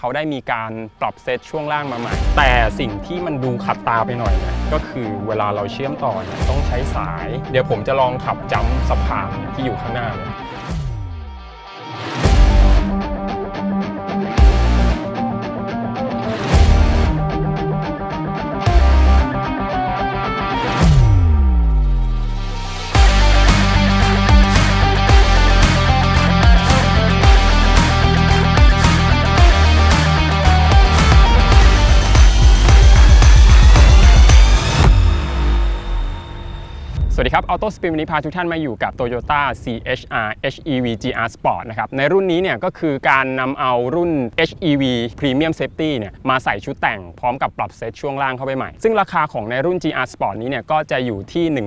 เขาได้มีการปรับเซตช่วงล่างมาใหม่ แต่สิ่งที่มันดูขัดตาไปหน่อยนะก็คือเวลาเราเชื่อมต่อเนี่ยต้องใช้สาย เดี๋ยวผมจะลองขับจ้ำสะพานที่อยู่ข้างหน้าเลย สวัสดีครับ Auto Spin วันนี้พาทุกท่านมาอยู่กับ Toyota CHR HEV GR Sport นะครับ ในรุ่นนี้เนี่ยก็คือการนำเอารุ่น HEV Premium Safety เนี่ยมาใส่ชุดแต่งพร้อมกับปรับเซตช่วงล่างเข้าไปใหม่ ซึ่งราคาของในรุ่น GR Sport นี้เนี่ยก็จะอยู่ที่ 1 1 8 9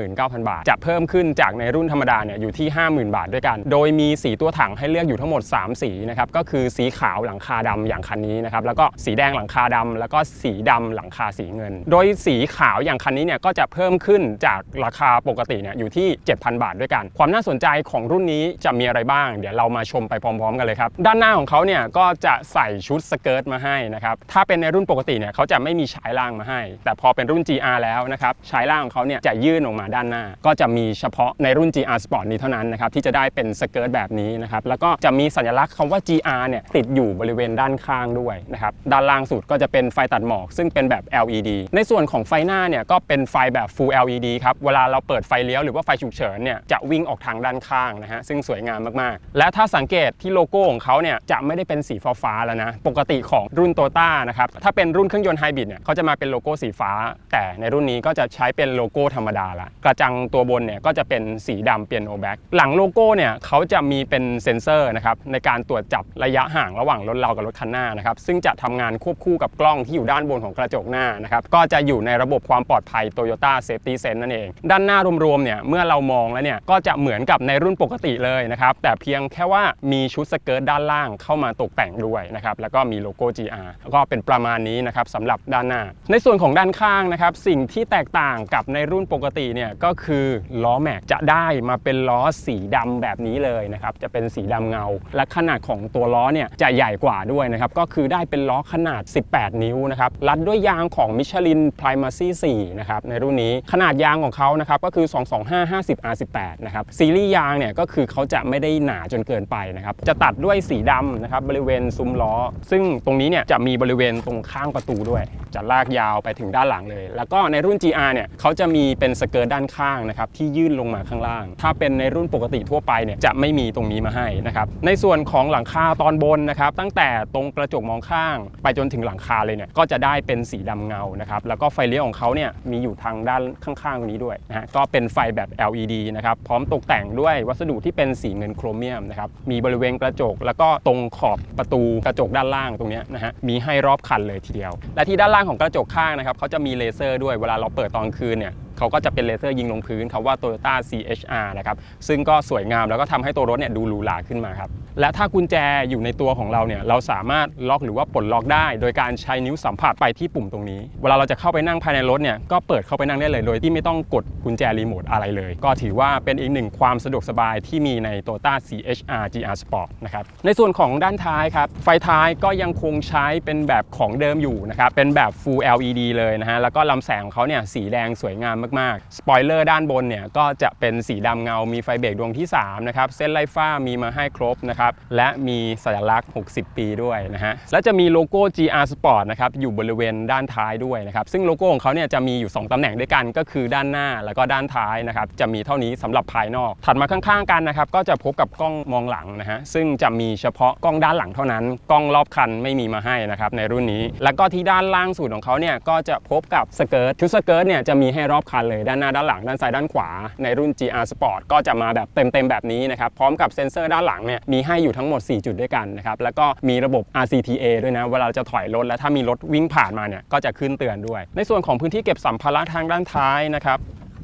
0 0 0 บาท จะเพิ่มขึ้นจากในรุ่นธรรมดาเนี่ยอยู่ที่ 50,000 บาทด้วยกัน โดยมีสีตัวถังให้เลือกอยู่ทั้งหมด 3 สีนะครับ ก็คือสีขาวหลังคาดำอย่างคันนี้นะครับ แล้วก็สีแดงหลังคาดำแล้วก็สีดำหลังคาสีเงิน โดยสีขาวอย่างคันนี้เนี่ยก็จะเพิ่มขึ้นจากราคาปกติเนี่ยอยู่ที่ 7,000 บาทด้วยกัน ความน่าสนใจของรุ่นนี้จะมีอะไรบ้าง เดี๋ยวเรามาชมไปพร้อม ๆ กันเลยครับ ด้านหน้าของเขาเนี่ยก็จะใส่ชุดสเกิร์ตมาให้นะครับ ถ้าเป็นในรุ่นปกติเนี่ยเขาจะไม่มีชายล่างมาให้ แต่พอเป็นรุ่น GR แล้วนะครับชายล่างของเขาเนี่ยจะยื่นออกมาด้านหน้า ก็จะมีเฉพาะในรุ่น GR Sport นี้เท่านั้นนะครับที่จะได้เป็นสเกิร์ตแบบนี้นะครับแล้วก็จะมีสัญลักษณ์คำว่า GR เนี่ยติดอยู่บริเวณด้านข้างด้วยนะครับด้านล่างสุดก็จะเป็นไฟตัดหมอก ซึ่งเป็นแบบ LED ในส่วนของไฟหน้าเนี่ยก็เป็นไฟแบบ Full LED ครับเวลาเราเปิดไฟเลี้ยวหรือว่าไฟฉุกเฉินเนี่ยจะวิ่งออกทางด้านข้างนะฮะซึ่งสวยงามมากๆ และถ้าสังเกตที่โลโก้ของเขาเนี่ยจะไม่ได้เป็นสีฟ้าแล้วนะปกติของรุ่นโตต้านะครับถ้าเป็นรุ่นเครื่องยนต์ไฮบริดเนี่ยเขาจะมาเป็นโลโก้สีฟ้า แต่ในรุ่นนี้ก็จะใช้เป็นโลโก้ธรรมดาละกระจังตัวบนเนี่ยก็จะเป็นสีดำเปียโนแบ็กหลังโลโก้เนี่ยเขาจะมีเป็นเซ็นเซอร์นะครับในการตรวจจับระยะห่างระหว่างรถเรากับรถคันหน้านะครับซึ่งจะทำงานควบคู่กับกล้องที่อยู่ด้านบนของกระจกหน้านะครับก็จะอยู่ในระบบความปลอดภัย Toyota Safety Sense นั่นเอง ด้านหน้ารวมๆเนี่ยเมื่อเรามองแล้วเนี่ยก็จะเหมือนกับในรุ่นปกติเลยนะครับแต่เพียงแค่ว่ามีชุดสเกิร์ตด้านล่างเข้ามาตกแต่งด้วยนะครับแล้วก็มีโลโก้ GR ก็เป็นประมาณนี้นะครับสำหรับด้านหน้า ในส่วนของด้านข้างนะครับสิ่งที่แตกต่างกับในรุ่นปกติเนี่ยก็คือล้อแม็กจะได้มาเป็นล้อสีดำแบบนี้เลยนะครับจะเป็นสีดำเงา และขนาดของตัวล้อเนี่ยจะใหญ่กว่าด้วยนะครับก็คือได้เป็นล้อขนาด 18 นิ้วนะครับรัดด้วยยางของ Michelin Primacy 4นะครับในรุ่นนี้ขนาดยางางของเขานะครับก็คือ 225 50 R18 นะครับซีรีส์ยางเนี่ยก็คือเขาจะไม่ได้หนาจนเกินไปนะครับจะตัดด้วยสีดำนะครับบริเวณซุ้มล้อ ซึ่งตรงนี้เนี่ยจะมีบริเวณตรงข้างประตูด้วย จะลากยาวไปถึงด้านหลังเลย แล้วก็ในรุ่น GR เนี่ยเขาจะมีเป็นสเกิร์ตด้านข้างนะครับที่ยื่นลงมาข้างล่าง ถ้าเป็นในรุ่นปกติทั่วไปเนี่ยจะไม่มีตรงนี้มาให้นะครับในส่วนของหลังคาตอนบนนะครับตั้งแต่ตรงกระจกมองข้าง ไปจนถึงหลังคาเลยเนี่ยก็จะได้เป็นสีดำเงานะครับแล้วก็ไฟเลี้ยวของเขาเนี่ยมีอยู่ทางด้านข้างตรงนี้ด้วยนะฮะก็เป็นไฟแบบ LED นะครับพร้อมตกแต่งด้วยวัสดุที่เป็นสีเงินโครเมียมนะครับมีบริเวณกระจก แล้วก็ตรงขอบประตูกระจกด้านล่างตรงนี้นะฮะมีให้รอบคันเลยทีเดียว และที่ด้านล่างของกระจกข้างนะครับเขาจะมีเลเซอร์ด้วยเวลาเราเปิดตอนคืนเนี่ย เขาก็จะเป็นเลเซอร์ยิงลงพื้นคำว่า Toyota CHR นะครับซึ่งก็สวยงามแล้วก็ทำให้ตัวรถเนี่ยดูหรูหราขึ้นมาครับและถ้ากุญแจอยู่ในตัวของเราเนี่ยเราสามารถล็อกหรือว่าปลดล็อกได้ โดยการใช้นิ้วสัมผัสไปที่ปุ่มตรงนี้ เวลาเราจะเข้าไปนั่งภายในรถเนี่ยก็เปิดเข้าไปนั่งได้เลยโดยที่ไม่ต้องกดกุญแจรีโมทอะไรเลย ก็ถือว่าเป็นอีกหนึ่งความสะดวกสบายที่มีใน Toyota CHR GR Sport นะครับในส่วนของด้านท้ายครับไฟท้ายก็ยังคงใช้เป็นแบบของเดิมอยู่นะครับเป็นแบบ Full LED เลยนะฮะแล้วก็ลำแสงของเขาเนี่ยสีแดงสวยงามมากๆ สปอยเลอร์ด้านบนเนี่ยก็จะเป็นสีดำเงา มีไฟเบรกดวงที่3นะครับ เส้นไล่ฟ้ามีมาให้ครบนะครับ และมีสัญลักษณ์ 60 ปีด้วยนะฮะ และจะมีโลโก้ GR Sport นะครับอยู่บริเวณด้านท้ายด้วยนะครับ ซึ่งโลโก้ของเขาเนี่ยจะมีอยู่ 2ตำแหน่งด้วยกันก็คือด้านหน้าแล้วก็ด้านท้ายนะครับ จะมีเท่านี้สำหรับภายนอก ถัดมาข้างๆกันนะครับ ก็จะพบกับกล้องมองหลังนะฮะ ซึ่งจะมีเฉพาะกล้องด้านหลังเท่านั้น กล้องรอบคันไม่มีมาให้นะครับในรุ่นนี้ แล้วก็ที่ด้านล่างสุดของเขาเนี่ยก็จะพบกับสเกิร์ตชุดสเกิร์ตเนี่ยจะมีให้รอบคันเลยด้านหน้าด้านหลังด้านซ้ายด้านขวา ในรุ่น GR Sport ก็จะมาแบบเต็มๆแบบนี้นะครับพร้อมกับเซ็นเซอร์ด้านหลังเนี่ยมีให้อยู่ทั้งหมด 4 จุดด้วยกันนะครับแล้วก็มีระบบ RCTA ด้วยนะเวลาจะถอยรถแล้วถ้ามีรถวิ่งผ่านมาเนี่ยก็จะขึ้นเตือนด้วย ในส่วนของพื้นที่เก็บสัมภาระทางด้านท้ายนะครับ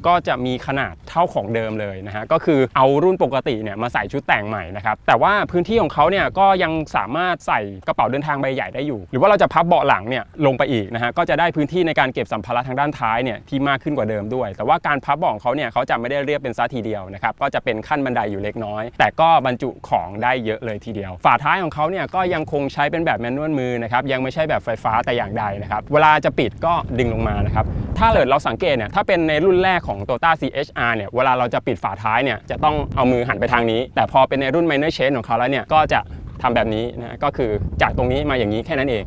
ก็จะมีขนาดาของเดิมเลยนะฮะก็คือเอารุ่นปกติเนี่ยมาใส่ชุดแต่งใหม่นะครับแต่ว่าพื้นที่ของเขาเนี่ยก็ยังสามารถใส่กระเป๋าเดินทางใบใหญ่ได้อยู่ หรือว่าเราจะพับเบาะหลังเนี่ยลงไปอีกนะฮะก็จะได้พื้นที่ในการเก็บสัมภาระทางด้านท้ายเนี่ยที่มากขึ้นกว่าเดิมด้วย แต่ว่าการพับเบาะของเขาเนี่ยเขาจะไม่ได้เรียบเป็นซะทีเดียวนะครับก็จะเป็นขั้นบันไดอยู่เล็กน้อย แต่ก็บรรจุของได้เยอะเลยทีเดียว ฝาท้ายของเขาเนี่ยก็ยังคงใช้เป็นแบบแมนนวลมือนะครับยังไม่ใช่แบบไฟฟ้าแต่อย่างใดนะครับเวลาจะปิดก็ดึงลงมานะครับถ้าเกิดเราสังเกตเนี่ยถ้าเป็นในรุ่นแรกของ Toyota CHR เนี่ยเวลาเราจะปิดฝาท้ายเนี่ยจะต้องเอามือหันไปทางนี้ แต่พอเป็นในรุ่น Minor Change ของเขาแล้วเนี่ยก็จะทำแบบนี้นะก็คือจากตรงนี้มาอย่างนี้แค่นั้นเอง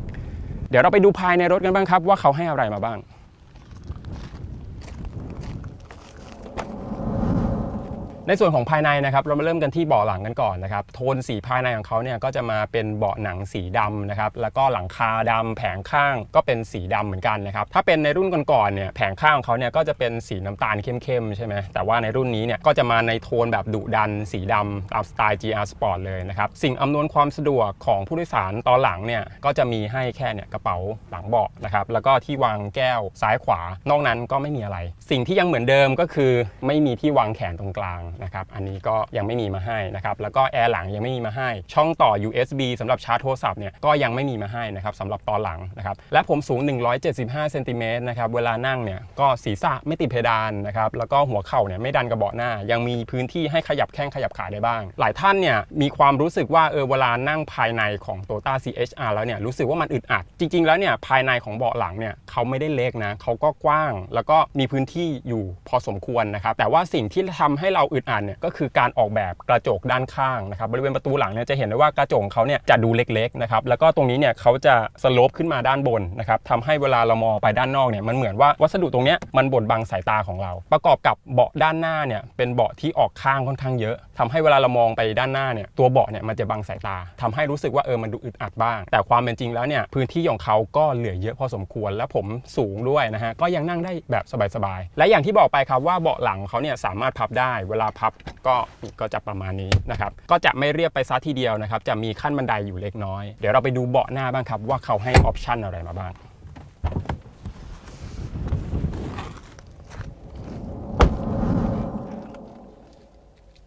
เดี๋ยวเราไปดูภายในรถกันบ้างครับว่าเขาให้อะไรมาบ้าง ในส่วนของภายในนะครับเรามาเริ่มกันที่เบาะหลังกันก่อนนะครับโทนสีภายในของเขาเนี่ยก็จะมาเป็นเบาะหนังสีดำนะครับแล้วก็หลังคาดำแผงข้างก็เป็นสีดำเหมือนกันนะครับถ้าเป็นในรุ่นก่อนๆเนี่ยแผงข้างของเขาเนี่ยก็จะเป็นสีน้ำตาลเข้มๆใช่ไหมแต่ว่าในรุ่นนี้เนี่ยก็จะมาในโทนแบบดุดัน สีดำตามสไตล์ GR Sport เลยนะครับสิ่งอำนวยความสะดวกของผู้โดยสารตอนหลังเนี่ยก็จะมีให้แค่เนี่ยกระเป๋าหลังเบาะนะครับแล้วก็ที่วางแก้วซ้ายขวานอกนั้นก็ไม่มีอะไร สิ่งที่ยังเหมือนเดิมก็คือไม่มีที่วางแขนตรงกลางนะครับอันนี้ก็ยังไม่มีมาให้นะครับแล้วก็แอร์หลังยังไม่มีมาให้ ช่องต่อ USB สำหรับชาร์จโทรศัพท์เนี่ยก็ยังไม่มีมาให้นะครับสำหรับตอนหลังนะครับและผมสูง 175เซนติเมตรนะครับเวลานั่งเนี่ยก็ศีรษะไม่ติดเพดานนะครับแล้วก็หัวเข่าเนี่ยไม่ดันกระเบาะหน้า ยังมีพื้นที่ให้ขยับแข้งขยับขาได้บ้าง หลายท่านเนี่ยมีความรู้สึกว่าเออเวลานั่งภายในของ Toyota CHR แล้วเนี่ยรู้สึกว่ามันอึดอัด จริง ๆ แล้วเนี่ยภายในของเบาะหลังเนี่ยเขาไม่ได้เล็กนะเขาก็กว้าง แล้วก็มีพื้นที่อยู่พอสมควรนะครับแต่ว่าสิ่งที่ทำให้เราอึดอัดเนี่ยก็คือการออกแบบกระจกด้านข้างนะครับบริเวณประตูหลังเนี่ยจะเห็นได้ว่ากระจกของเขาเนี่ยจะดูเล็กๆนะครับแล้วก็ตรงนี้เนี่ยเขาจะสโลปขึ้นมาด้านบนนะครับทำให้เวลาเรามองไปด้านนอกเนี่ยมันเหมือนว่าวัสดุตรงเนี้ยมันบดบังสายตาของเรา ประกอบกับเบาะด้านหน้าเนี่ยเป็นเบาะที่ออกข้างค่อนข้างเยอะทำให้เวลาเรามองไปด้านหน้าเนี่ยตัวเบาะเนี่ยมันจะบังสายตาทำให้รู้สึกว่าเออมันดูอึดอัดบ้าง แต่ความเป็นจริงแล้วเนี่ยพื้นที่ของเขาก็เหลือเยอะพอสมควรและผมสูงด้วยนะฮะก็ยังนั่งได้แบบสบายๆและอย่างที่บอกไปครับว่าเบาะหลังเขาเนี่ยสามารถพับได้เวลาพับก็ก็จะประมาณนี้นะครับก็จะไม่เรียบไปซะทีเดียวนะครับจะมีขั้นบันไดอยู่เล็กน้อย เดี๋ยวเราไปดูเบาะหน้าบ้างครับว่าเขาให้ออปชันอะไรมาบ้าง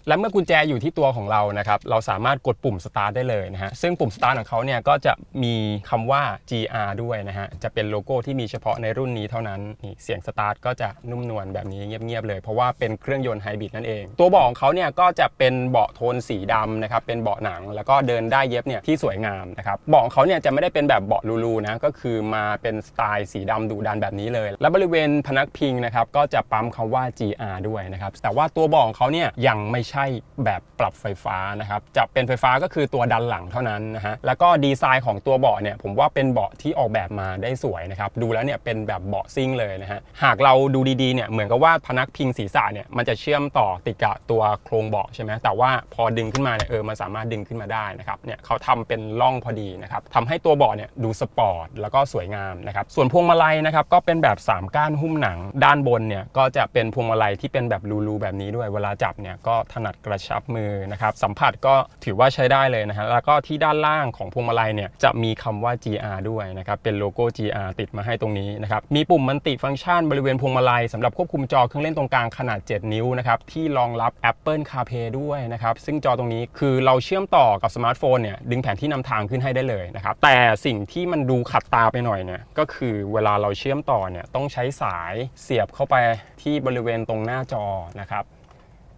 และเมื่อกุญแจอยู่ที่ตัวของเรานะครับ เราสามารถกดปุ่มสตาร์ทได้เลยนะฮะ ซึ่งปุ่มสตาร์ทของเขาเนี่ยก็จะมีคำว่า GR ด้วยนะฮะ จะเป็นโลโก้ที่มีเฉพาะในรุ่นนี้เท่านั้น นี่เสียงสตาร์ทก็จะนุ่มนวลแบบนี้เงียบๆเลย เพราะว่าเป็นเครื่องยนต์ไฮบริดนั่นเอง ตัวเบาะของเขาเนี่ยก็จะเป็นเบาะโทนสีดำนะครับ เป็นเบาะหนัง แล้วก็เดินได้เย็บเนี่ยที่สวยงามนะครับ เบาะของเขาเนี่ยจะไม่ได้เป็นแบบเบาะลูๆนะ ก็คือมาเป็นสไตล์สีดำดุดันแบบนี้เลย และบริเวณพนักพิงนะครับก็จะปั๊มคำว่า GR ด้วยนะครับ แต่ว่าตัวเบาะของเขาเนี่ยยังไม่ใช่แบบปรับไฟฟ้านะครับ จะเป็นไฟฟ้าก็คือตัวดันหลังเท่านั้นนะฮะ แล้วก็ดีไซน์ของตัวเบาะเนี่ยผมว่าเป็นเบาะที่ออกแบบมาได้สวยนะครับ ดูแล้วเนี่ยเป็นแบบเบาะซิ่งเลยนะฮะ หากเราดูดีๆเนี่ยเหมือนกับว่าพนักพิงศีรษะเนี่ยมันจะเชื่อมต่อติดกับตัวโครงเบาะใช่ไหมแต่ว่าพอดึงขึ้นมาเนี่ยเออมันสามารถดึงขึ้นมาได้นะครับ เนี่ยเขาทำเป็นร่องพอดีนะครับทำให้ตัวเบาะเนี่ยดูสปอร์ตแล้วก็สวยงามนะครับ ส่วนพวงมาลัยนะครับก็เป็นแบบ 3 ก้านหุ้มหนัง ด้านบนเนี่ยก็จะเป็นพวงมาลัยที่เป็นแบบรูๆแบบนี้ด้วย เวลาจับเนี่ยก็ถนัดกระชับมือนะครับสัมผัสก็ถือว่าใช้ได้เลยนะฮะแล้วก็ที่ด้านล่างของพวงมาลัยเนี่ยจะมีคำว่า GR ด้วยนะครับเป็นโลโก้ GR ติดมาให้ตรงนี้นะครับมีปุ่มมันติฟังก์ชันบริเวณพวงมาลัยสำหรับควบคุมจอเครื่องเล่นตรงกลางขนาด 7 นิ้วนะครับที่รองรับ Apple CarPlay ด้วยนะครับซึ่งจอตรงนี้คือเราเชื่อมต่อกับสมาร์ทโฟนเนี่ยดึงแผนที่นำทางขึ้นให้ได้เลยนะครับแต่สิ่งที่มันดูขัดตาไปหน่อยเนี่ยก็คือเวลาเราเชื่อมต่อเนี่ยต้องใช้สายเสียบเข้าไปที่บริเวณตรงหน้าจอนะครับ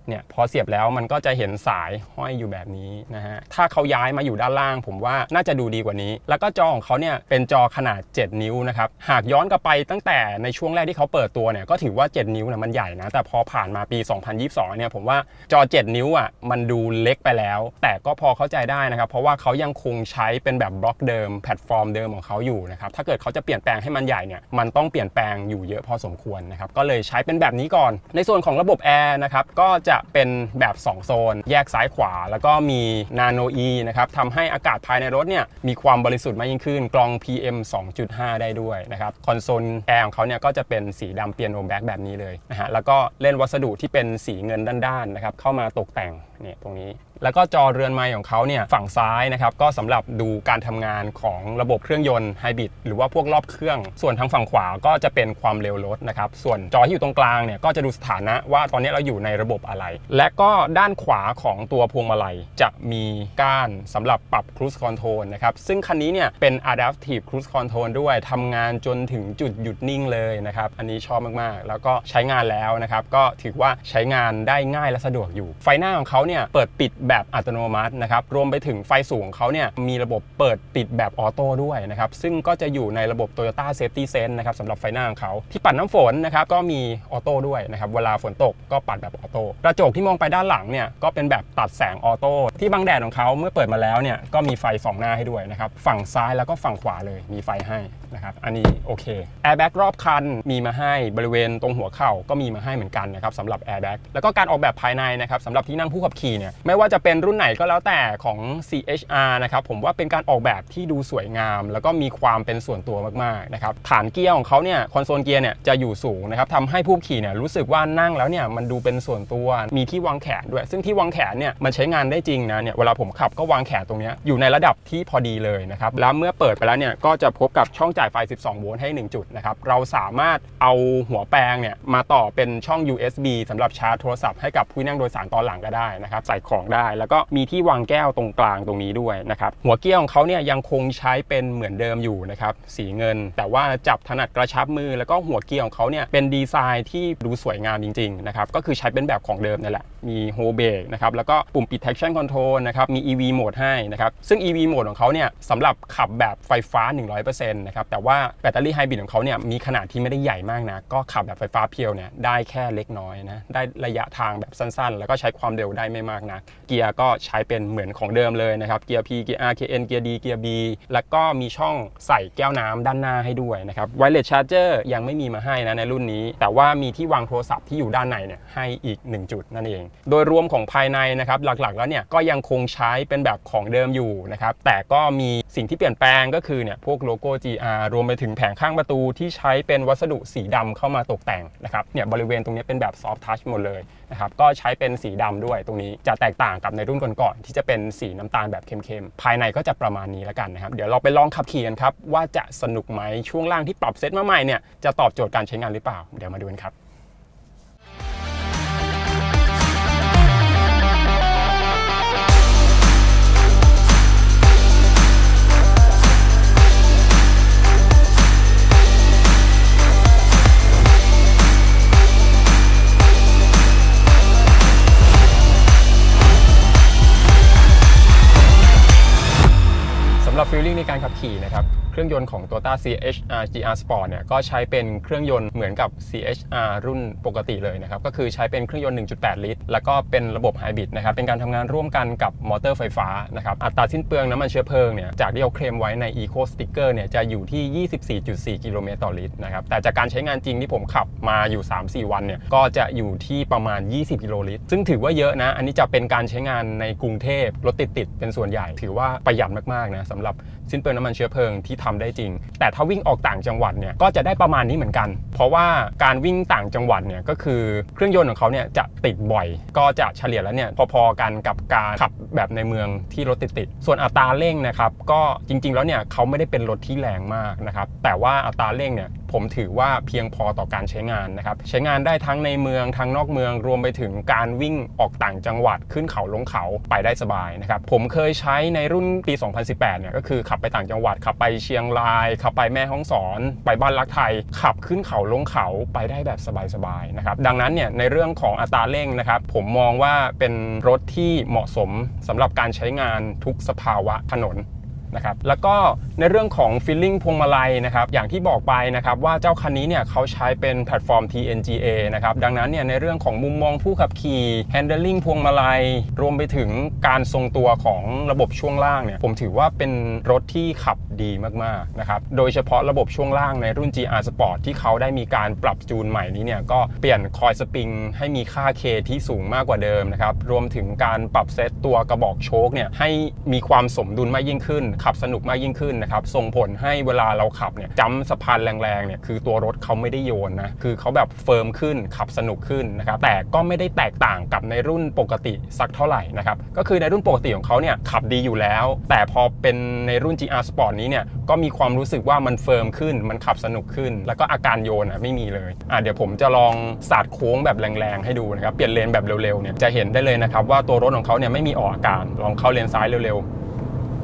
เนี่ยพอเสียบแล้วมันก็จะเห็นสายห้อยอยู่แบบนี้นะฮะถ้าเขาย้ายมาอยู่ด้านล่าง ผมว่าน่าจะดูดีกว่านี้ แล้วก็จอของเขาเนี่ยเป็นจอขนาด 7 นิ้วนะครับหากย้อนกลับไปตั้งแต่ในช่วงแรกที่เขาเปิดตัวเนี่ยก็ถือว่า 7 นิ้วนะมันใหญ่นะแต่พอผ่านมาปี 2022 เนี่ยผมว่าจอ 7 นิ้วอะมันดูเล็กไปแล้ว แต่ก็พอเข้าใจได้นะครับ เพราะว่าเขายังคงใช้เป็นแบบบล็อกเดิมแพลตฟอร์มเดิมของเขาอยู่นะครับถ้าเกิดเขาจะเปลี่ยนแปลงให้มันใหญ่เนี่ยมันต้องเปลี่ยนแปลงอยู่เยอะพอสมควรนะครับก็เลยใช้เป็นแบบนี้ก่อน ในส่วนของระบบแอร์นะครับก็จะเป็นแบบ 2 โซน แยกซ้ายขวา แล้วก็มีนาโนอีนะครับทำให้อากาศภายในรถเนี่ยมีความบริสุทธิ์มากยิ่งขึ้น กรอง PM 2.5 ได้ด้วยนะครับ คอนโซลแอร์ของเขาเนี่ยก็จะเป็นสีดำเปียโนแบ็กแบบนี้เลยนะฮะแล้วก็เล่นวัสดุที่เป็นสีเงินด้านๆนะครับเข้ามาตกแต่งเนี่ยตรงนี้ แล้วก็จอเรือนไม้ของเขาเนี่ยฝั่งซ้ายนะครับก็สำหรับดูการทำงานของระบบเครื่องยนต์ไฮบริดหรือว่าพวกรอบเครื่อง ส่วนทางฝั่งขวาก็จะเป็นความเร็วรถนะครับส่วนจอที่อยู่ตรงกลางเนี่ยก็จะดูสถานะว่าตอนนี้เราอยู่ในระบบอะไร และก็ด้านขวาของตัวพวงมาลัยจะมีก้านสำหรับปรับ cruise control นะครับซึ่งคันนี้เนี่ยเป็น adaptive cruise control ด้วยทำงานจนถึงจุดหยุดนิ่งเลยนะครับอันนี้ชอบมากๆ แล้วก็ใช้งานแล้วนะครับก็ถือว่าใช้งานได้ง่ายและสะดวกอยู่ไฟหน้าของเขาเนี่ยเปิดปิดแบบอัตโนมัตินะครับรวมไปถึงไฟสูงเขาเนี่ยมีระบบเปิดปิดแบบออโต้ด้วยนะครับซึ่งก็จะอยู่ในระบบ Toyota Safety Sense นะครับสำหรับไฟหน้าของเขาที่ปัดน้ำฝนนะครับก็มีออโต้ด้วยนะครับเวลาฝนตกก็ปัดแบบออโต้กระจกที่มองไปด้านหลังเนี่ยก็เป็นแบบตัดแสงออโต้ที่บังแดดของเขาเมื่อเปิดมาแล้วเนี่ยก็มีไฟสองหน้าให้ด้วยนะครับฝั่งซ้ายแล้วก็ฝั่งขวาเลยมีไฟให้นะครับอันนี้โอเคแอร์แบ็กรอบคันมีมาให้บริเวณตรงหัวเข่าก็มีมาให้เหมือนกันนะครับสำหรับแอร์แบ็กแล้วก็การออกแบบภายในนะครับสำหรับที่นั่งผู้ขับขี่เนี่ยไม่ว่าจะเป็นรุ่นไหนก็แล้วแต่ของ CHR นะครับผมว่าเป็นการออกแบบที่ดูสวยงาม แล้วก็มีความเป็นส่วนตัวมากๆนะครับฐานเกียร์ของเขาเนี่ยคอนโซลเกียร์เนี่ยจะอยู่สูงนะครับทำให้ผู้ขี่เนี่ยรู้สึกว่านั่งแล้วเนี่ยมันดูเป็นส่วนตัวมีที่วางแขนด้วย ซึ่งที่วางแขนเนี่ยมันใช้งานได้จริงนะเนี่ยเวลาผมขับก็วางแขนตรงนี้อยู่ในระดับที่พอดีเลยนะครับแล้วเมื่อเปิดไปแล้วเนี่ยก็จะพบกับช่องจ่ายไฟ 12 โวลต์ให้ 1 จุดนะครับเราสามารถเอาหัวแปลงเนี่ยมาต่อเป็นช่อง USB สำหรับชาร์จโทรศัพท์ให้กับผู้นั่งโดยสารตอนหลังก็ได้นะครับใส่ของได้ แล้วก็มีที่วางแก้วตรงกลางตรงนี้ด้วยนะครับหัวเกี้ยวของเขาเนี่ยยังคงใช้เป็นเหมือนเดิมอยู่นะครับสีเงิน แต่ว่าจับถนัดกระชับมือ แล้วก็หัวเกี้ยวของเขาเนี่ยเป็นดีไซน์ที่ดูสวยงามจริงๆนะครับก็คือใช้เป็นแบบของเดิมนั่นแหละมีโฮเบรกนะครับแล้วก็ปุ่มปิด traction control นะครับมี EV mode ให้นะครับซึ่ง EV mode ของเขาเนี่ยสำหรับขับแบบไฟฟ้า 100%นะครับแต่ว่าแบตเตอรี่ไฮบริดของเขาเนี่ยมีขนาดที่ไม่ได้ใหญ่มากนะก็ขับแบบไฟฟ้าเพียวเนี่ยได้แค่เล็กน้อยนะได้ระยะทางแบบสั้นๆ แล้วก็ใช้ความเร็วได้ไม่มากนะเกียร์ก็ใช้เป็นเหมือนของเดิมเลยนะครับเกียร์ P เกียร์ R เกียร์ N เกียร์ D เกียร์ B แล้วก็มีช่องใส่แก้วน้ำด้านหน้าให้ด้วยนะครับไวเลสชาร์เจอร์ยังไม่มีมาให้นะในรุ่นนี้ แต่ว่ามีที่วางโทรศัพท์ที่อยู่ด้านในเนี่ยให้อีก 1 จุดนั่นเอง โดยรวมของภายในนะครับหลักๆ แล้วเนี่ยก็ยังคงใช้เป็นแบบของเดิมอยู่นะครับแต่ก็มีสิ่งที่เปลี่ยนแปลงก็คือเนี่ยพวกโลโก้ GR รวมไปถึงแผงข้างประตูที่ใช้เป็นวัสดุสีดำเข้ามาตกแต่งนะครับเนี่ยบริเวณตรงนี้เป็นแบบซอฟท์ทัชหมดเลยนะครับก็ใช้เป็นสีดำด้วยตรงนี้จะแตกต่างกับในรุ่นก่อนๆที่จะเป็นสีน้ำตาลแบบเข้มๆภายในก็จะประมาณนี้แล้วกันนะครับเดี๋ยวเราไปลองขับขี่กันครับว่าจะสนุกไหมช่วงล่างที่ปรับเซตมาใหม่เนี่ยจะตอบโจทย์การใช้งานหรือเปล่า เดี๋ยวมาดูกันครับ ฟีลลิ่งในการขับขี่นะครับ เครื่องยนต์ของ Toyota CHR GR Sport เนี่ยก็ใช้เป็นเครื่องยนต์เหมือนกับ CHR รุ่นปกติเลยนะครับก็คือใช้เป็นเครื่องยนต์ 1.8 ลิตร แล้วก็เป็นระบบไฮบริดนะครับเป็นการทำงานร่วมกันกับมอเตอร์ไฟฟ้านะครับอัตราสิ้นเปลืองน้ำมันเชื้อเพลิงเนี่ยจากที่เขาเคลมไว้ใน Eco Sticker เนี่ยจะอยู่ที่ 24.4 กิโลเมตรต่อลิตรนะครับแต่จากการใช้งานจริงที่ผมขับมาอยู่ 3-4 วันเนี่ยก็จะอยู่ที่ประมาณ 20 กิโลลิตร ซึ่งถือว่าเยอะนะ อันนี้จะเป็นการใช้งานในกรุงเทพรถติดๆเป็นส่วนใหญ่ ถือว่าประหยัดมากๆนะสำหรับ สิ้นเปลืองน้ำมันเชื้อเพลิงที่ทำได้จริง แต่ถ้าวิ่งออกต่างจังหวัดเนี่ยก็จะได้ประมาณนี้เหมือนกัน เพราะว่าการวิ่งต่างจังหวัดเนี่ยก็คือเครื่องยนต์ของเขาเนี่ยจะติดบ่อย ก็จะเฉลี่ยแล้วเนี่ยพอๆกันกับการขับแบบในเมืองที่รถติดๆส่วนอัตราเร่งนะครับก็จริง ๆ แล้วเนี่ยเขาไม่ได้เป็นรถที่แรงมากนะครับแต่ว่าอัตราเร่งเนี่ย ผมถือว่าเพียงพอต่อการใช้งานนะครับ ใช้งานได้ทั้งในเมืองทั้งนอกเมืองรวมไปถึงการวิ่งออกต่างจังหวัดขึ้นเขาลงเขาไปได้สบายนะครับ ผมเคยใช้ในรุ่นปี 2018 เนี่ยก็คือขับไปต่างจังหวัด ขับไปเชียงราย ขับไปแม่ฮ่องสอน ไปบ้านรักไทย ขับขึ้นเขาลงเขาไปได้แบบสบายๆนะครับ ดังนั้นเนี่ยในเรื่องของอัตราเร่งนะครับ ผมมองว่าเป็นรถที่เหมาะสมสำหรับการใช้งานทุกสภาวะถนน นะครับแล้วก็ในเรื่องของ feeling พวงมาลัยนะครับอย่างที่บอกไปนะครับว่าเจ้าคันนี้เนี่ยเขาใช้เป็นแพลตฟอร์ม TNGA นะครับดังนั้นเนี่ยในเรื่องของมุมมองผู้ขับขี่ handling พวงมาลัย รวมไปถึงการทรงตัวของระบบช่วงล่างเนี่ยผมถือว่าเป็นรถที่ขับดีมากๆนะครับโดยเฉพาะระบบช่วงล่างในรุ่น GR Sport ที่เขาได้มีการปรับจูนใหม่นี้เนี่ยก็เปลี่ยนคอยสปริงให้มีค่า K ที่สูงมากกว่าเดิมนะครับรวมถึงการปรับเซตตัวกระบอกโชคเนี่ยให้มีความสมดุลมากยิ่งขึ้นขับสนุกมากยิ่งขึ้นนะครับส่งผลให้เวลาเราขับเนี่ยจ้ำสะพานแรงๆเนี่ยคือตัวรถเขาไม่ได้โยนนะคือเขาแบบเฟิร์มขึ้นขับสนุกขึ้นนะครับแต่ก็ไม่ได้แตกต่างกับในรุ่นปกติสักเท่าไหร่นะครับก็คือในรุ่นปกติของเขาเนี่ยขับดีอยู่แล้ว แต่พอเป็นในรุ่น GR Sport นี้เนี่ยก็มีความรู้สึกว่ามันเฟิร์มขึ้น มันขับสนุกขึ้น แล้วก็อาการโยนอะไม่มีเลยอะเดี๋ยวผมจะลองสาดโค้งแบบแรงๆ ให้ดูนะครับเปลี่ยนเลนแบบเร็วๆเนี่ยจะเห็นได้เลยนะครับว่าตัวรถของเขาเนี่ยไม่มีออกอาการลองเข้าเลนซ้ายเร็วๆ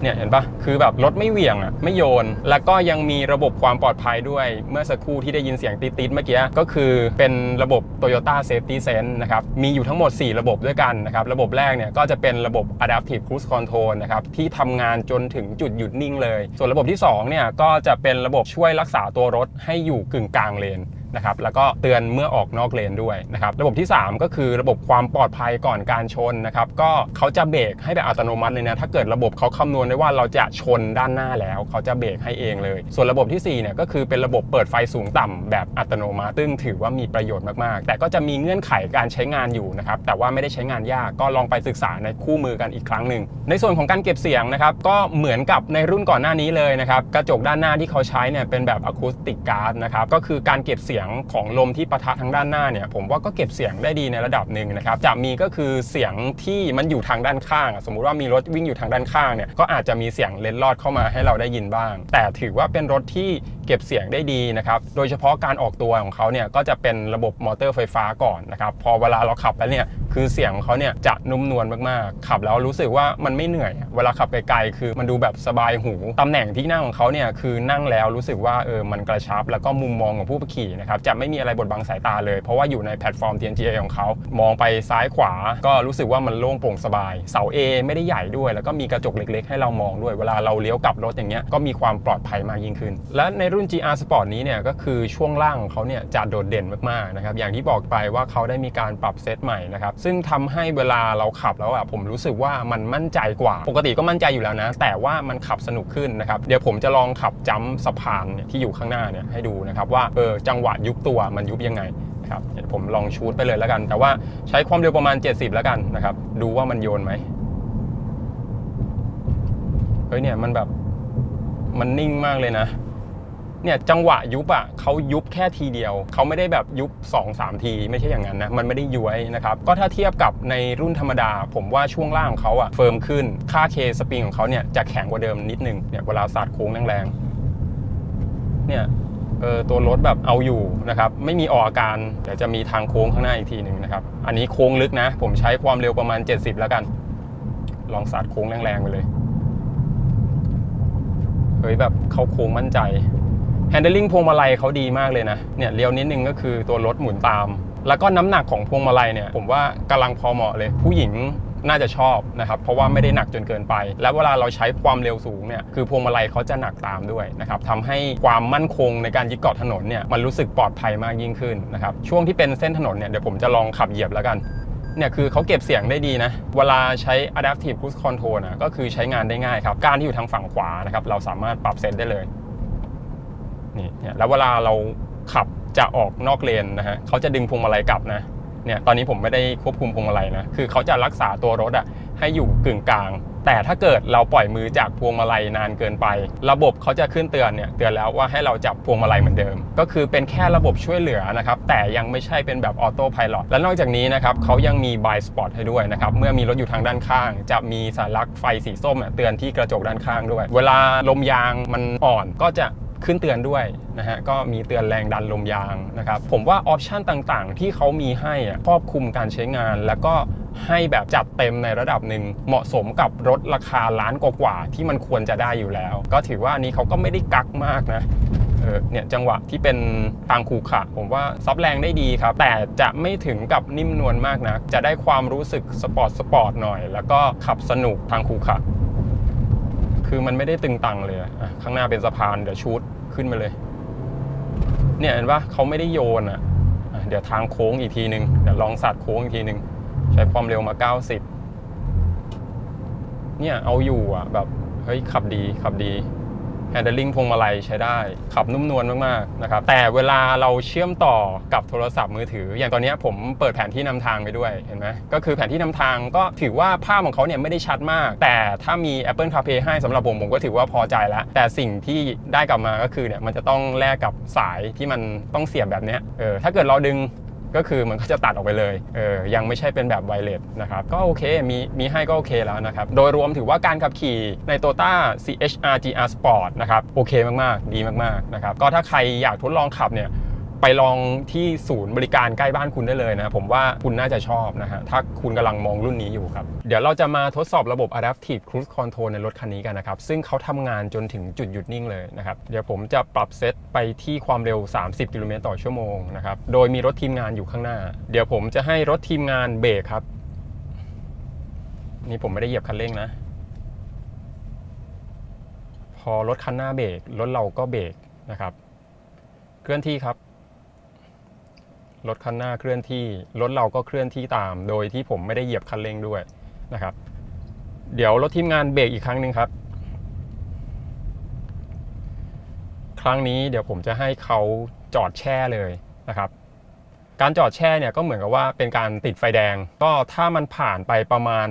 เนี่ยเห็นปะคือแบบรถไม่เหวี่ยงอะไม่โยน แล้วก็ยังมีระบบความปลอดภัยด้วย เมื่อสักครู่ที่ได้ยินเสียงติดๆเมื่อกี้ก็คือเป็นระบบ Toyota Safety Sense นะครับมีอยู่ทั้งหมด 4 ระบบด้วยกันนะครับระบบแรกเนี่ยก็จะเป็นระบบ Adaptive Cruise Control นะครับที่ทำงานจนถึงจุดหยุดนิ่งเลย ส่วนระบบที่2เนี่ยก็จะเป็นระบบช่วยรักษาตัวรถให้อยู่กึ่งกลางเลน นะครับแล้วก็เตือนเมื่อออกนอกเลนด้วยนะครับระบบที่ 3 ก็คือระบบความปลอดภัยก่อนการชนนะครับก็เขาจะเบรกให้แบบอัตโนมัติเลยนะถ้าเกิดระบบเขาคำนวณได้ว่าเราจะชนด้านหน้าแล้ว เขาจะเบรกให้เองเลย ส่วนระบบที่4เนี่ยก็คือเป็นระบบเปิดไฟสูงต่ำแบบอัตโนมัติซึ่งถือว่ามีประโยชน์มากๆ แต่ก็จะมีเงื่อนไขการใช้งานอยู่นะครับแต่ว่าไม่ได้ใช้งานยากก็ลองไปศึกษาในคู่มือกันอีกครั้งหนึ่งในส่วนของการเก็บเสียงนะครับก็เหมือนกับในรุ่นก่อนหน้านี้เลยนะครับกระจกด้านหน้าที่เขาใช้เนี่ยเป็นแบบอะคูสติกการ์ดนะครับก็คือการเก็บเสียงของลมที่ปะทะทางด้านหน้าเนี่ยผมว่าก็เก็บเสียงได้ดีในระดับหนึ่งนะครับจะมีก็คือเสียงที่มันอยู่ทางด้านข้าง สมมุติว่ามีรถวิ่งอยู่ทางด้านข้างเนี่ยก็อาจจะมีเสียงเล็ดลอดเข้ามาให้เราได้ยินบ้าง แต่ถือว่าเป็นรถที่เก็บเสียงได้ดีนะครับโดยเฉพาะการออกตัวของเขาเนี่ยก็จะเป็นระบบมอเตอร์ไฟฟ้าก่อนนะครับพอเวลาเราขับแล้วเนี่ยคือเสียงของเขาเนี่ยจะนุ่มนวลมากๆ ขับแล้วรู้สึกว่ามันไม่เหนื่อย เวลาขับไกลๆคือมันดูแบบสบายหูตำแหน่งที่นั่งของเขาเนี่ยคือนั่งแล้วรู้สึกว่าเออมันกระชับแล้วก็มุมมองของผู้ขี่นะครับจะไม่มีอะไรบดบังสายตาเลย เพราะว่าอยู่ในแพลตฟอร์ม TNGA ของเขามองไปซ้ายขวาก็รู้สึกว่ามันโล่งโปร่งสบาย เสา A ไม่ได้ใหญ่ด้วย แล้วก็มีกระจกเล็กๆ ให้เรามองด้วย เวลาเราเลี้ยวกลับรถอย่างเงี้ยก็มีความปลอดภัยมากยิ่งขึ้น และในรุ่น GR Sport นี้เนี่ยก็คือช่วงล่างของเขาเนี่ยจะโดดเด่นมากๆนะครับอย่างที่บอกไปว่าเขาได้มีการปรับเซตใหม่นะครับซึ่งทำให้เวลาเราขับแล้วอะผมรู้สึกว่ามันมั่นใจกว่า ปกติก็มั่นใจอยู่แล้วนะ แต่ว่ามันขับสนุกขึ้นนะครับเดี๋ยวผมจะลองขับจ้ำสะพานที่อยู่ข้างหน้าเนี่ยให้ดูนะครับว่าเออจังหวะยุบตัวมันยุบยังไงนะครับเดี๋ยวผมลองชูดไปเลยแล้วกัน แต่ว่าใช้ความเร็วประมาณ 70 แล้วกันนะครับ ดูว่ามันโยนไหมเฮ้ยเนี่ยมันแบบมันนิ่งมากเลยนะเนี่ยจังหวะยุบอะเขายุบแค่ทีเดียว เขาไม่ได้แบบยุบ 2 3 ที ไม่ใช่อย่างนั้นนะ มันไม่ได้ย้วยนะครับ ก็ถ้าเทียบกับในรุ่นธรรมดา ผมว่าช่วงล่างของเขาอะเฟิร์มขึ้นค่าเคสปริงของเขาเนี่ยจะแข็งกว่าเดิมนิดนึงเนี่ยเวลาสาดโค้งแรงๆเนี่ย เออตัวรถแบบเอาอยู่นะครับไม่มีออกอาการเดี๋ยวจะมีทางโค้งข้างหน้าอีกทีหนึ่งนะครับอันนี้โค้งลึกนะ ผมใช้ความเร็วประมาณ 70 แล้วกัน ลองสาดโค้งแรงๆไปเลยเฮ้ยแบบเข้าโค้งมั่นใจ handling พวงมาลัยเขาดีมากเลยนะเนี่ยเลี้ยวนิดนึงก็คือตัวรถหมุนตาม แล้วก็น้ำหนักของพวงมาลัยเนี่ย ผมว่ากำลังพอเหมาะเลย ผู้หญิง น่าจะชอบนะครับเพราะว่าไม่ได้หนักจนเกินไป แล้วเวลาเราใช้ความเร็วสูงเนี่ยคือพวงมาลัยเขาจะหนักตามด้วยนะครับทำให้ความมั่นคงในการยึดเกาะถนนเนี่ยมันรู้สึกปลอดภัยมากยิ่งขึ้นนะครับช่วงที่เป็นเส้นถนนเนี่ยเดี๋ยวผมจะลองขับเหยียบแล้วกันเนี่ยคือเขาเก็บเสียงได้ดีนะ เวลาใช้ adaptive cruise control นะก็คือใช้งานได้ง่ายครับ การที่อยู่ทางฝั่งขวานะครับเราสามารถปรับเซตได้เลยนี่เนี่ยแล้วเวลาเราขับจะออกนอกเลนนะฮะเขาจะดึงพวงมาลัยกลับนะ เนี่ยตอนนี้ผมไม่ได้ควบคุมพวงมาลัยนะคือเขาจะรักษาตัวรถอะให้อยู่กึ่งกลาง แต่ถ้าเกิดเราปล่อยมือจากพวงมาลัยนานเกินไป ระบบเขาจะขึ้นเตือนเนี่ยเตือนแล้วว่าให้เราจับพวงมาลัยเหมือนเดิม ก็คือเป็นแค่ระบบช่วยเหลือนะครับแต่ยังไม่ใช่เป็นแบบออโต้พายロและนอกจากนี้นะครับเขายังมีบายสปอตให้ด้วยนะครับเมื่อมีรถอยู่ทางด้านข้าง จะมีสัญลักษณ์ไฟสีส้มเตือนที่กระจกด้านข้างด้วย เวลาลมยางมันอ่อนก็จะ ขึ้นเตือนด้วยนะฮะก็มีเตือนแรงดันลมยางนะครับผมว่าออปชันต่างๆ ที่เขามีให้อะครอบคลุมการใช้งาน แล้วก็ให้แบบจัดเต็มในระดับหนึ่งเหมาะสมกับรถราคาล้านกว่าๆที่มันควรจะได้อยู่แล้ว ก็ถือว่าอันนี้เขาก็ไม่ได้กักมากนะเออเนี่ยจังหวะที่เป็นทางขูขะผมว่าซับแรงได้ดีครับ แต่จะไม่ถึงกับนิ่มนวลมากนะจะได้ความรู้สึกสปอร์ตสปอร์ตหน่อย แล้วก็ขับสนุกทางขูขะ คือมันไม่ได้ตึงตังเลยอะข้างหน้าเป็นสะพานเดี๋ยวชูดขึ้นมาเลย เนี่ยเห็นปะเขาไม่ได้โยนอะอะเดี๋ยวทางโค้งอีกทีหนึ่งเดี๋ยวลองสัดโค้งอีกทีหนึ่งใช้ความเร็วมา 90 เนี่ยเอาอยู่อะแบบเฮ้ยขับดีขับดี handling พวงมาลัยใช้ได้ ขับนุ่มนวลมากๆนะครับแต่เวลาเราเชื่อมต่อกับโทรศัพท์มือถือ อย่างตอนนี้ผมเปิดแผนที่นำทางไปด้วยเห็นไหมก็คือแผนที่นำทางก็ถือว่าภาพของเขาเนี่ยไม่ได้ชัดมาก แต่ถ้ามี Apple CarPlay ให้สำหรับผมผมก็ถือว่าพอใจแล้วแต่สิ่งที่ได้กลับมาก็คือเนี่ยมันจะต้องแลกกับสายที่มันต้องเสียบแบบเนี้ยเออถ้าเกิดเราดึง ก็คือมันก็จะตัดออกไปเลยเออยังไม่ใช่เป็นแบบไวเลสนะครับก็โอเคมีมีให้ก็โอเคแล้วนะครับโดยรวมถือว่าการขับขี่ใน Toyota CHR GR Sport นะครับโอเคมากๆ ดีมากๆนะครับก็ถ้าใครอยากทดลองขับเนี่ย ไปลองที่ศูนย์บริการใกล้บ้านคุณได้เลยนะผมว่าคุณน่าจะชอบนะฮะถ้าคุณกำลังมองรุ่นนี้อยู่ครับ เดี๋ยวเราจะมาทดสอบระบบ Adaptive Cruise Control ในรถคันนี้กันนะครับ ซึ่งเขาทำงานจนถึงจุดหยุดนิ่งเลยนะครับ เดี๋ยวผมจะปรับเซตไปที่ความเร็ว 30 กิโลเมตรต่อชั่วโมงนะครับ โดยมีรถทีมงานอยู่ข้างหน้า เดี๋ยวผมจะให้รถทีมงานเบรกครับ นี่ผมไม่ได้เหยียบคันเร่งนะ พอรถคันหน้าเบรกรถเราก็เบรกนะครับ เคลื่อนที่ครับ รถคันหน้าเคลื่อนที่รถเราก็เคลื่อนที่ตาม โดยที่ผมไม่ได้เหยียบคันเร่งด้วยนะครับ เดี๋ยวรถทีมงานเบรกอีกครั้งหนึ่งครับ ครั้งนี้เดี๋ยวผมจะให้เขาจอดแช่เลยนะครับ การจอดแช่เนี่ยก็เหมือนกับว่าเป็นการติดไฟแดง ก็ถ้ามันผ่านไปประมาณ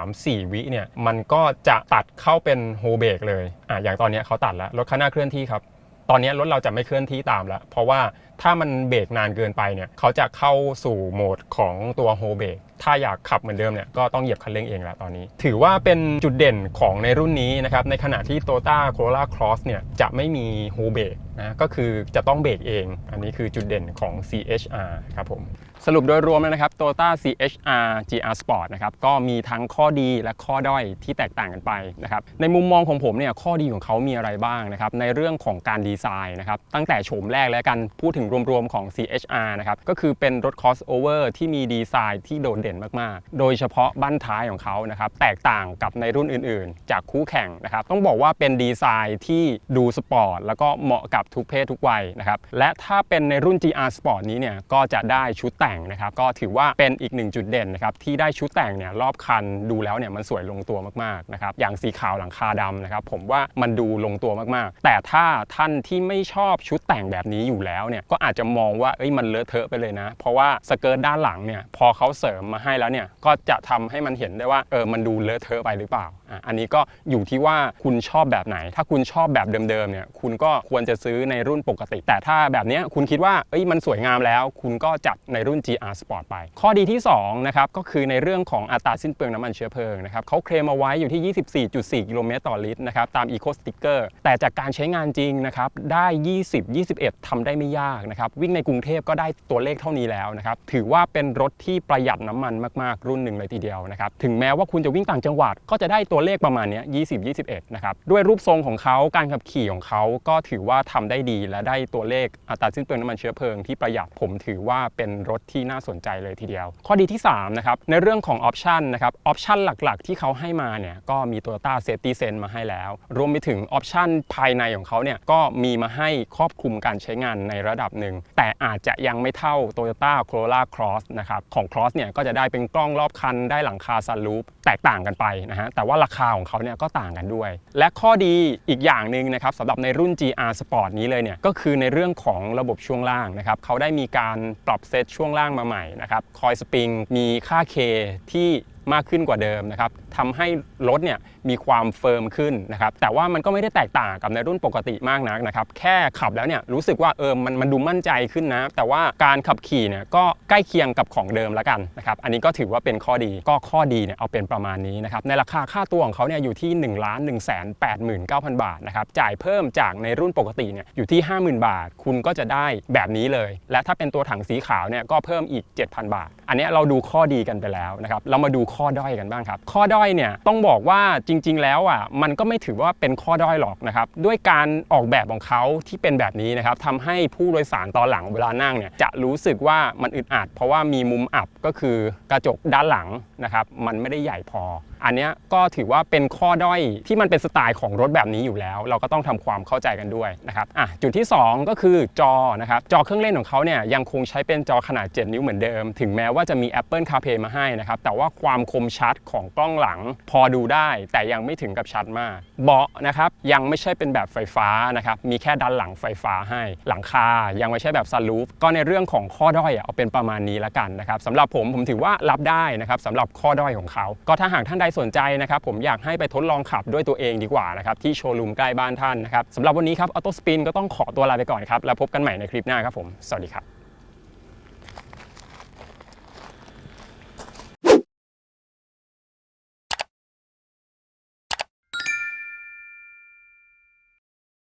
3-4 วิเนี่ยมันก็จะตัดเข้าเป็นโฮเบรกเลยอะอย่างตอนนี้เขาตัดแล้วรถคันหน้าเคลื่อนที่ครับตอนนี้รถเราจะไม่เคลื่อนที่ตามแล้ว เพราะว่าถ้ามันเบรกนานเกินไปเนี่ยเขาจะเข้าสู่โหมดของตัวโฮเบรกถ้าอยากขับเหมือนเดิมเนี่ยก็ต้องเหยียบคันเร่งเองแล้วตอนนี้ ถือว่าเป็นจุดเด่นของในรุ่นนี้นะครับในขณะที่ Toyota Corolla Cross เนี่ยจะไม่มีโฮเบรกนะก็คือจะต้องเบรกเอง อันนี้คือจุดเด่นของ CHR ครับผมสรุปโดยรวมแล้วนะครับ Toyota CHR GR Sport นะครับก็มีทั้งข้อดีและข้อด้อยที่แตกต่างกันไปนะครับในมุมมองของผมเนี่ยข้อดีของเขามีอะไรบ้างนะครับในเรื่องของการดีไซน์นะครับตั้งแต่โฉมแรกแล้วกันพูดถึงรวมๆของ CHR นะครับก็คือเป็นรถ crossover ที่มีดีไซน์ที่โดดเด่นมากๆ โดยเฉพาะบั้นท้ายของเขานะครับแตกต่างกับในรุ่นอื่นๆ จากคู่แข่งนะครับต้องบอกว่าเป็นดีไซน์ที่ดูสปอร์ตแล้วก็เหมาะกับทุกเพศทุกวัยนะครับและถ้าเป็นในรุ่น GR Sport นี้เนี่ยก็จะได้ชุดแต่งนะครับก็ถือว่าเป็นอีกหนึ่งจุดเด่นนะครับที่ได้ชุดแต่งเนี่ยรอบคันดูแล้วเนี่ยมันสวยลงตัวมากๆนะครับอย่างสีขาวหลังคาดำนะครับผมว่ามันดูลงตัวมากๆ แต่ถ้าท่านที่ไม่ชอบชุดแต่งแบบนี้อยู่แล้วเนี่ยก็อาจจะมองว่าเอ้ยมันเลอะเทอะไปเลยนะ เพราะว่าสเกิร์ตด้านหลังเนี่ยพอเขาเสริมมาให้แล้วเนี่ยก็จะทำให้มันเห็นได้ว่าเออมันดูเลอะเทอะไปหรือเปล่า อันนี้ก็อยู่ที่ว่าคุณชอบแบบไหน ถ้าคุณชอบแบบเดิมๆเนี่ยคุณก็ควรจะซื้อในรุ่นปกติ แต่ถ้าแบบนี้คุณคิดว่าเอ้ยมันสวยงามแล้ว คุณก็จัดในรุ่น GR Sport ไป ข้อดีที่2นะครับก็คือในเรื่องของอัตราสิ้นเปลืองน้ำมันเชื้อเพลิงนะครับเขาเคลมเอาไว้อยู่ที่ 24.4 กิโลเมตรต่อลิตรนะครับตาม Eco Sticker แต่จากการใช้งานจริงนะครับได้ 20 21ทำได้ไม่ยากนะครับวิ่งในกรุงเทพก็ได้ตัวเลขเท่านี้แล้วนะครับถือว่าเป็นรถที่ประหยัดน้ำมันมากๆรุ่นหนึ่งเลยทีเดียวนะครับถึงแม้ว่าคุณจะวิ่งต่างจังหวัดก็จะได้ตัวเลขประมาณนี้ย20 21 นะครับ ด้วยรูปทรงของเขาการขับขี่ของเขาก็ถือว่าทำได้ดีและได้ตัวเลขอัตราสิ้นเปลืองน้ำมันเชื้อเพลิงที่ประหยัดผมถือว่าเป็นรถที่น่าสนใจเลยทีเดียว ข้อดีที่3นะครับในเรื่องของออปชันนะครับออปชันหลักๆ ที่เขาให้มาเนี่ยก็มี Toyota Safety Sense มาให้แล้ว รวมไปถึงออปชันภายในของเขาเนี่ยก็มีมาให้ครอบคลุมการใช้งานในระดับหนึ่ง แต่อาจจะยังไม่เท่า Toyota Corolla Cross นะครับของ Cross เนี่ยก็จะได้เป็นกล้องรอบคันได้หลังคาซันรูฟแตกต่างกันไปนะฮะแต่ว่าราคาของเขาเนี่ยก็ต่างกันด้วย และข้อดีอีกอย่างหนึ่งนะครับสำหรับในรุ่น GR Sport นี้เลยเนี่ยก็คือในเรื่องของระบบช่วงล่างนะครับเขาได้มีการปรับเซตช่วงล่างมาใหม่นะครับคอยสปริงมีค่า K ที่มากขึ้นกว่าเดิมนะครับ ทำให้รถเนี่ยมีความเฟิร์มขึ้นนะครับแต่ว่ามันก็ไม่ได้แตกต่างกับในรุ่นปกติมากนักนะครับแค่ขับแล้วเนี่ยรู้สึกว่าเออมันมันดูมั่นใจขึ้นนะ แต่ว่าการขับขี่เนี่ยก็ใกล้เคียงกับของเดิมแล้วกันนะครับอันนี้ก็ถือว่าเป็นข้อดีก็ข้อดีเนี่ยเอาเป็นประมาณนี้นะครับในราคาค่าตัวของเขาเนี่ยอยู่ที่1 1 8 9 0 0 0บาทนะครับจ่ายเพิ่มจากในรุ่นปกติเนี่ยอยู่ที่ 50,000 บาท คุณก็จะได้แบบนี้เลย และถ้าเป็นตัวถังสีขาวเนี่ยก็เพิ่มอีก 7,000 บาท อันนี้เราดูข้อดีกันไปแล้วนะครับเรามาดูข้อด้อยกันบ้างครับข้อด้อยเนี่ยต้องบอกว่าจริง ๆ แล้วอะมันก็ไม่ถือว่าเป็นข้อด้อยหรอกนะครับด้วยการออกแบบของเขาที่เป็นแบบนี้นะครับทำให้ผู้โดยสารตอนหลังเวลานั่งเนี่ยจะรู้สึกว่ามันอึดอัดเพราะว่ามีมุมอับก็คือกระจกด้านหลังนะครับมันไม่ได้ใหญ่พอ อันนี้ก็ถือว่าเป็นข้อด้อยที่มันเป็นสไตล์ของรถแบบนี้อยู่แล้ว เราก็ต้องทำความเข้าใจกันด้วยนะครับอะจุดที่ 2 ก็คือจอนะครับจอเครื่องเล่นของเขาเนี่ยยังคงใช้เป็นจอขนาด 7 นิ้วเหมือนเดิม ถึงแม้ว่าจะมี Apple CarPlay มาให้นะครับแต่ว่าความคมชัดของกล้องหลังพอดูได้ แต่ยังไม่ถึงกับชัดมาก เบาะนะครับยังไม่ใช่เป็นแบบไฟฟ้านะครับมีแค่ด้านหลังไฟฟ้าให้หลังคายังไม่ใช่แบบซันรูฟก็ในเรื่องของข้อด้อยอะเอาเป็นประมาณนี้ละกันนะครับสำหรับผมผมถือว่ารับได้นะครับสำหรับข้อด้อยของเขา ก็ถ้าหากท่านใดสนใจนะครับผมอยากให้ไปทดลองขับด้วยตัวเองดีกว่านะครับที่โชว์รูมใกล้บ้านท่านนะครับสำหรับวันนี้ครับออโต้สปินก็ต้องขอตัวลาไปก่อนครับแล้วพบกันใหม่ในคลิปหน้าครับผมสวัสดีครับ